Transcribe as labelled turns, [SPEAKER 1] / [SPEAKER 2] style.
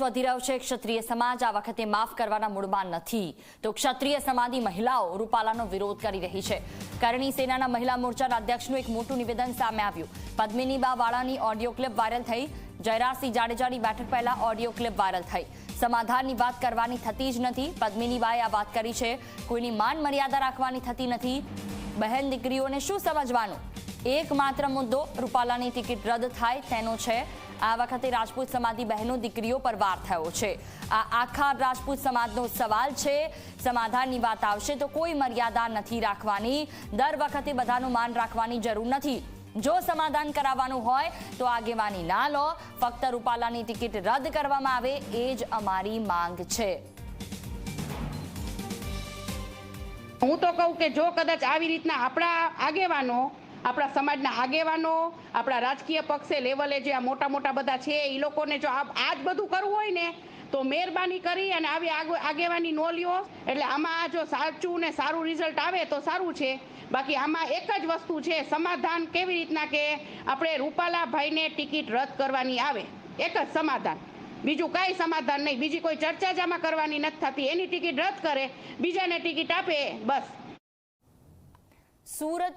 [SPEAKER 1] વધી રહ્યો છે, ક્ષત્રિય સમાજ આ વખતે માફ કરવાના મૂળમાં નથી. તો ક્ષત્રિય સમાજની મહિલાઓ રૂપાલાનો વિરોધ કરી રહી છે. કરણી સેનાના મહિલા મોરચાના અધ્યક્ષનું એક મોટું નિવેદન સામે આવ્યું. પદ્મિની બા વાળાની ઓડિયો ક્લિપ વાયરલ થઈ. જયરાજસિંહ જાડેજાની બેઠક પહેલા ઓડિયો ક્લિપ વાયરલ થઈ. સમાધાનની વાત કરવાની થતી જ નથી. પદ્મિની બાએ આ વાત કરી છે. કોઈની માન મર્યાદા રાખવાની થતી નથી. બહેન દીકરીઓને શું સમજવાનું? એકમાત્ર મુદ્દો રૂપાલાની ટિકિટ રદ થાય તેનો છે. આ વખતે રાજપૂત સમાજની બહેનો, દીકરીઓ પર વાર થયો છે. આ આખા રાજપૂત સમાજનો સવાલ છે. સમાધાનની વાત આવશે તો કોઈ મર્યાદા નથી રાખવાની. દર વખતે બધાનું માન રાખવાની જરૂર નથી. જો સમાધાન કરાવવાનું હોય તો આગેવાની ના લો. ફક્ત રૂપાલાની ટિકિટ રદ કરવામાં આવે એ જ અમારી માંગ છે.
[SPEAKER 2] હું તો કહું કે જો કદાચ આવી રીતના આપણા આગેવાનો આપણા સમાજના આગેવાનો, આપણા રાજકીય પક્ષે લેવલે જે આ મોટા મોટા બધા છે, એ લોકોને જો આ જ બધું કરવું હોય ને, તો મહેરબાની કરી અને આવી આગ- આગેવાની નો લ્યો. એટલે આમાં જો સાચું ને સારું રિઝલ્ટ આવે તો સારું છે. બાકી આમાં એક જ વસ્તુ છે, સમાધાન કેવી રીતના કે આપણે રૂપાલાભાઈને ટિકિટ રદ કરવાની આવે. એક જ સમાધાન. બીજું કાંઈ સમાધાન નહીં. બીજી કોઈ ચર્ચા જ આમાં કરવાની નથી થતી. એની ટિકિટ રદ કરે, બીજાને ટિકિટ આપે, બસ.
[SPEAKER 1] સુરત